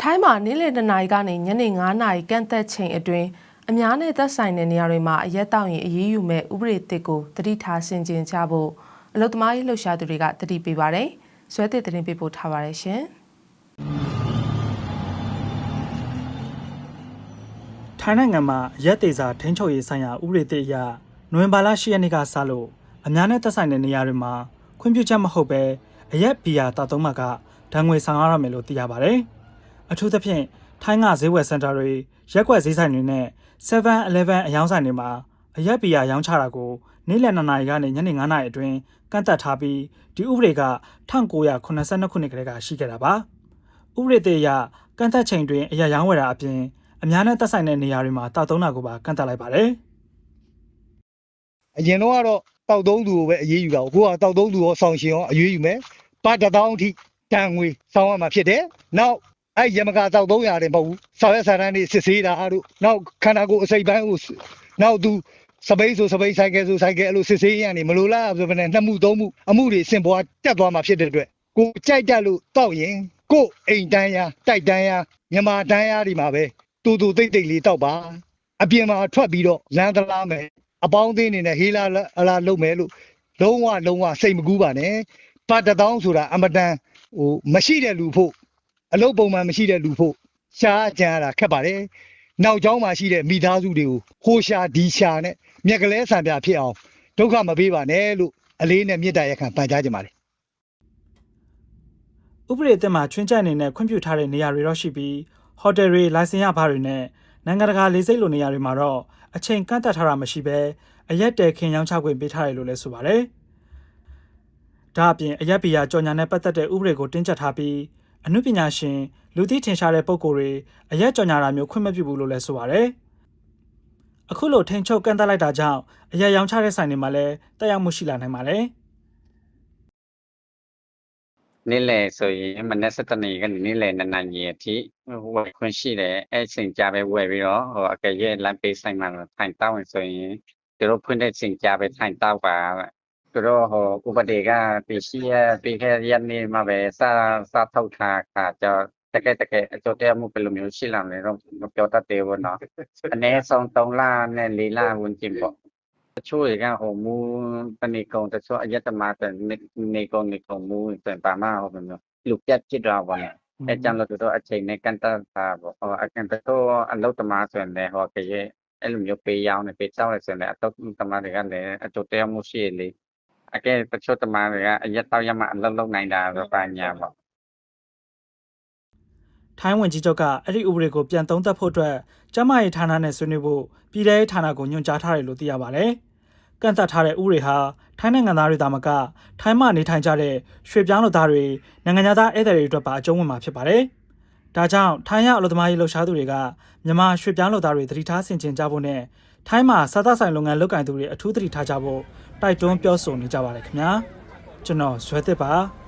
ထိုင်းမှာနေ့လယ်2နာရီကနေညနေ9နာရီကန့်သက်ချိန်အတွင်းအများနဲ့သက်ဆိုင်တဲ့နေရာတွေမှာအရက်တောက်ရင်အရေးယူမဲ့ဥပဒေသစ်ကိုတတိထားဆင်ခြင်ကြဖို့အလုသမားရေးလှုပ်ရှားသူတွေကတတိပေးပါတယ်။ဇွဲသစ်သတင်းပေးပို့ထားပါတယ်ရှင်။ထိုင်းနိုင်ငံမှာရက်သေးစာထိန်းချုပ်ရေးဆိုင်ရာဥပဒေသစ်အရနိုဝင်ဘာလ10ရက်နေ့ကစလို့အများနဲ့သက်ဆိုင်တဲ့နေရာတွေမှာခွင့်ပြုချက်မဟုတ်ဘဲအရက်ဘီယာတောက်သုံးမှကဒဏ်ငွေဆောင်ရမယ်လို့သိရပါတယ်။ အထူးသဖြင့်ထိုင်းကဈေးဝယ်စင်တာတွေရက်ကွက်ဈေးဆိုင်တွေနဲ့7-11အယောင်းဆိုင်တွေမှာအရက်ဘီယာရောင်းချတာကိုနေ့လယ်2နာရီကနေညနေ9နာရီအတွင်းကန့်သက်ထားပြီးဒီဥပဒေက1982ခုနှစ်ကတည်းကရှိခဲ့တာပါ။ဥပဒေသစ်အရကန့်သက်ချိန်တွင်အရက်ရောင်းဝယ်တာအပြင်အများနဲ့သက်ဆိုင်တဲ့နေရာတွေမှာတောက်သုံးတာကိုပါကန့်သတ်လိုက်ပါတယ်အရင်တော့ကတော့တောက်သုံးသူကိုပဲအရေးယူတာကိုအခုကတောက်သုံးသူရောဆောင်ရှင်ရောအရေးယူမယ်ပါတစ်တောင်းအထိတန်ငွေဆောင်ရမှာဖြစ်တယ်နောက် အဲ့ရမကတောက်သုံးရတယ်မဟုတ်ဘူးဆောင်ရွက်စာတမ်းတွေစစ်ဆေးတာတို့နောက်ခန္ဓာကိုယ်အစိပ်ပိုင်းကိုနောက်သူစပိတ်ဆိုစပိတ်ဆိုင်ကယ်ဆိုဆိုင်ကယ်အဲ့လိုစစ်ဆေးရနေမလို့လားဆိုတော့နှစ်မှုသုံးမှုအမှုတွေစင်ပွားတက်သွားမှာဖြစ်တဲ့အတွက်ကိုကြိုက်တက်လို့တောက်ရင်ကိုအိမ်တန်းရတိုက်တန်းရမြန်မာတန်းရဒီမှာပဲတူတူတိတ်တိတ်လေးတောက်ပါအပြင်မှာထွက်ပြီးတော့လမ်းသလားမယ်အပေါင်းအသင်းအနေနဲ့ဟေးလာအလားလုပ်မယ်လို့လုံးဝလုံးဝစိတ်မကူးပါနဲ့ပတ်တစ်တောင်းဆိုတာအမတန်ဟိုမရှိတဲ့လူဖို့ အလုပ်ပုံမှန်မရှိတဲ့လူဖို့ရှားကြံရတာခက်ပါတယ်နောက်ကျောင်းမှာရှိတဲ့မိသားစုတွေကိုဟိုရှာဒီရှာနဲ့မြက်ကလေးဆံပြဖြစ်အောင်ဒုက္ခမပေးပါနဲ့လို့အလေးနဲ့မေတ္တာရက်ခံပန်ကြားကြပါတယ်။ဥပဒေသစ်မှာချွင်းချက်အနေနဲ့ခွင့်ပြုထားတဲ့နေရာတွေတော့ရှိပြီးဟိုတယ်တွေလိုင်စင်ရဘားတွေနဲ့နိုင်ငံတကာလေဆိပ်လိုနေရာတွေမှာတော့အချိန်ကန့်သတ်ထားတာမရှိဘဲအရက်တဲခင်ရောင်းချခွင့်ပေးထားတယ်လို့လည်းဆိုပါတယ်။ဒါအပြင်အရက်ဘီယာကြော်ညာနဲ့ပတ်သက်တဲ့ဥပဒေကိုတင်းကျပ်ထားပြီး အမှုပညာရှင်လူသိထင်ရှားတဲ့ပုံကိုယ်တွေအရက်ကြော်ညာတာမျိုးခွင့်မပြုဘူးလို့လည်းဆိုပါတယ်။အခုလိုထိန်ချုပ်ကန့်သတ်လိုက်တာကြောင့်အရက်ရောင်းချတဲ့ဆိုင်တွေမှာလည်းတက်ရောက်မှုရှိလာနိုင်ပါတယ်။နေ့လယ်ဆိုရင်မနက်7:00နာရီကနေနေ့လယ်2နာရီအထိဝယ်ခွင့်ရှိတယ်အဲ့အချိန်ကြာပဲဝယ်ပြီးတော့ဟိုအကယ်၍လမ်းပေးဆိုင်မှာထိုင်တောင်းရင်ဆိုရင်သူတို့ဖွင့်တဲ့အချိန်ကြာပဲထိုင်တောက်ပါ သူတို့ဟိုဥပဒေကပြရှိရပြခဲ့ရနေမှာပဲစစထုတ်ထားခါကြောတကယ်တကယ်အကျိုးတရားမှုဘယ်လိုမျိုးရှိလာမလဲတော့မပြောတတ်သေးဘူးเนาะအနည်းဆုံး3လနဲ့4လဝင်ကျင်ပေါ့ တချို့တွေကဟိုမူတနေကုန်တချို့အယက်တမတဲ့နေနေကုန်နေကုန်မူပြန်ပါမဟိုမျိုးလူပြတ်ဖြစ်တော့ပါလေအဲကြောင့်လို့တို့အချိန်နဲ့ကန်တာပါပေါ့ဟိုအကန်တော့အလုတ်တမဆိုရင်လည်းဟိုကရဲ့အဲ့လိုမျိုးပေးရောင်းနေပေးချောင်းနေဆိုရင်လည်းအတော့တမတွေကလည်းအတူတရားမှုရှိလေ အကဲတချို့တမတွေကအယက်တော့ရမှအလုတ်လုံးနိုင်တာတော့ပါညာပေါ့ထိုင်းဝန်ကြီးချုပ်ကအဲ့ဒီဥပဒေကိုပြန်သုံးသပ်ဖို့အတွက်ကျန်းမာရေးဌာနနဲ့ဆွေးနွေးဖို့ပြည်ထောင်ဌာနကိုညွှန်ကြားထားတယ်လို့သိရပါတယ်။ကန့်သတ်ထားတဲ့ဥပဒေဟာထိုင်းနိုင်ငံသားတွေသာမကထိုင်းမှနေထိုင်ကြတဲ့ရွှေ့ပြောင်းလူသားတွေနိုင်ငံသားဧည့်သည်တွေအတွက်ပါအကျုံးဝင်မှာဖြစ်ပါတယ်။ ဒါကြောင့်ထိုင်းရောက်အလုပ်သမားရေးလှုပ်ရှားသူတွေကမြန်မာရွှေ့ပြောင်းလူသားတွေသတိထားဆင်ခြင်ကြဖို့နဲ့ထိုင်းမှာစားသဆိုင်လုပ်ငန်းလုပ်ကင်သူတွေအထူးသတိထားကြဖို့တိုက်တွန်းပြောဆိုနေကြပါတယ်ခင်ဗျာ။ကျွန်တော်ဇွဲသစ်ပါ။